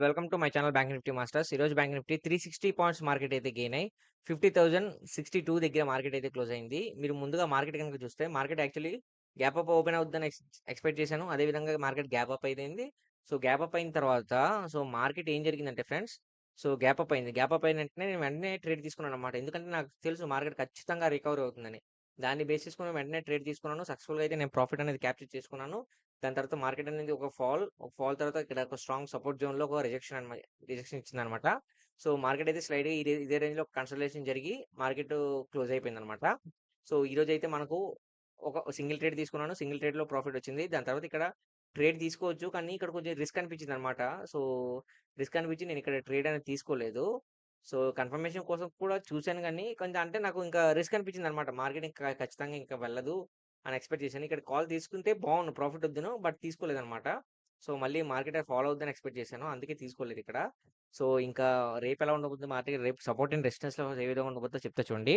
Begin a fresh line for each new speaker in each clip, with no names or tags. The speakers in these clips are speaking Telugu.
Welcome to my channel bank nifty masters. ఈరోజు బ్యాంక్ నిఫ్టీ 360 పాయింట్స్ మార్కెట్ అయితే గెయిన్ అయ్యి 50,062 దగ్గర మార్కెట్ అయితే క్లోజ్ అయింది. మీరు ముందుగా మార్కెట్ కనుక చూస్తే market actually gap up open అవుద్దని ఎక్స్‌పెక్ట్ చేశాను. అదే విధంగా మార్కెట్ గ్యాప్ అప్ అయింది. సో, గ్యాప్ అప్ అయిన తర్వాత సో, మార్కెట్ ఏం జరిగిందంటే ఫ్రెండ్స్ సో, గ్యాప్ అప్ అయింది. గ్యాప్ అప్ అయిన వెంటనే నేను వెంటనే ట్రేడ్ తీసుకున్నాను అనమాట ఎందుకంటే నాకు తెలుసు మార్కెట్ ఖచ్చితంగా రికవరీ అవుతుందని. దాన్ని బేస్ చేసుకొని వెంటనే ట్రేడ్ తీసుకున్నాను. సక్సెస్‌ఫుల్‌గా అయితే నేను ప్రాఫిట్ అనేది క్యాప్చర్ చేసుకున్నాను. దాని తర్వాత మార్కెట్ అనేది ఒక ఫాల్, ఒక ఫాల్ తర్వాత ఇక్కడ ఒక స్ట్రాంగ్ సపోర్ట్ జోన్‌లో ఒక రిజెక్షన్ అనమాట రిజెక్షన్ ఇచ్చిందన్నమాట. సో, మార్కెట్ అయితే స్లైడ్ ఇదే ఇదే రేంజ్‌లో కన్సల్టేషన్ జరిగి మార్కెట్ క్లోజ్ అయిపోయింది అనమాట సో, ఈరోజైతే మనకు ఒక సింగిల్ ట్రేడ్ తీసుకున్నాను. సింగిల్ ట్రేడ్‌లో ప్రాఫిట్ వచ్చింది. దాని తర్వాత ఇక్కడ ట్రేడ్ తీసుకోవచ్చు. కానీ ఇక్కడ కొంచెం రిస్క్ అనిపించింది అనమాట సో, రిస్క్ అనిపించి నేను ఇక్కడ ట్రేడ్ అనేది తీసుకోలేదు. సో, కన్ఫర్మేషన్ కోసం కూడా చూశాను కానీ కొంచెం అంటే నాకు ఇంకా రిస్క్ అనిపించింది అనమాట మార్కెటింగ్ ఖచ్చితంగా ఇంకా వెళ్ళదు అని ఎక్స్‌పెక్ట్ చేశాను. ఇక్కడ కాల్ తీసుకుంటే బాగుండు ప్రాఫిట్ వద్దును. బట్ తీసుకోలేదన్నమాట. సో, మళ్ళీ మార్కెట్ ఫాలో అవుద్దని ఎక్స్‌పెక్ట్ చేశాను. అందుకే తీసుకోలేదు ఇక్కడ. సో, ఇంకా రేపు ఎలా ఉండబోతుంది మార్కెట్ రేపు సపోర్ట్ అండ్ రెసిస్టెన్స్ ఏ విధంగా ఉండబోతుందో చెప్తా చూడండి.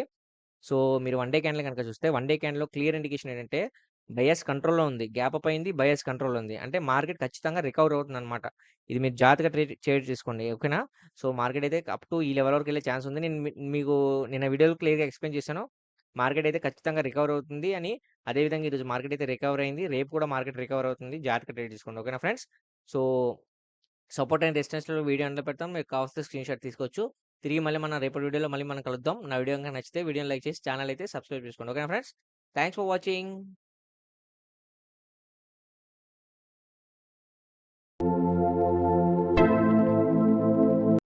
సో, మీరు వన్ డే క్యాండిల్ కనుక చూస్తే వన్ డే క్యాండిల్‌లో క్లియర్ ఇండికేషన్ ఏంటంటే బయస్ కంట్రోల్‌లో ఉంది. గ్యాప్ అప్ అయింది. బయస్ కంట్రోల్ ఉంది. అంటే మార్కెట్ ఖచ్చితంగా రికవర్ అవుతుందన్నమాట. ఇది మీరు జాగ్రత్తగా ట్రేడ్ ట్రేడ్ చేసుకోండి. ఓకేనా? సో, మార్కెట్ అయితే అప్ టు ఈ లెవెల్ వరకు వెళ్ళే ఛాన్స్ ఉంది. నేను మీకు నిన్న వీడియోలో క్లియర్‌గా ఎక్స్‌ప్లెయిన్ చేశాను. మార్కెట్ అయితే ఖచ్చితంగా రికవర్ అవుతుంది అని. అదే విధంగా ఈరోజు మార్కెట్ అయితే రికవర్ అయింది. రేపు కూడా మార్కెట్ రికవర్ అవుతుంది. జాగ్రత్తగా ట్రేడ్ చేసుకోండి ఓకేనా ఫ్రెండ్స్? సో, సపోర్ట్ అండ్ రెసిస్టెన్స్‌లో వీడియో అందులో పెడతాం. మీకు కావాల్సిన స్క్రీన్‌షాట్ తీసుకోవచ్చు. తిరిగి మళ్ళీ మన రేపటి వీడియోలో మళ్ళీ మనం కలుద్దాం. నా వీడియో కనుక నచ్చితే వీడియోని లైక్ చేసి ఛానల్ అయితే సబ్స్క్రైబ్ చేసుకోండి. ఓకేనా ఫ్రెండ్స్? Thanks for watching.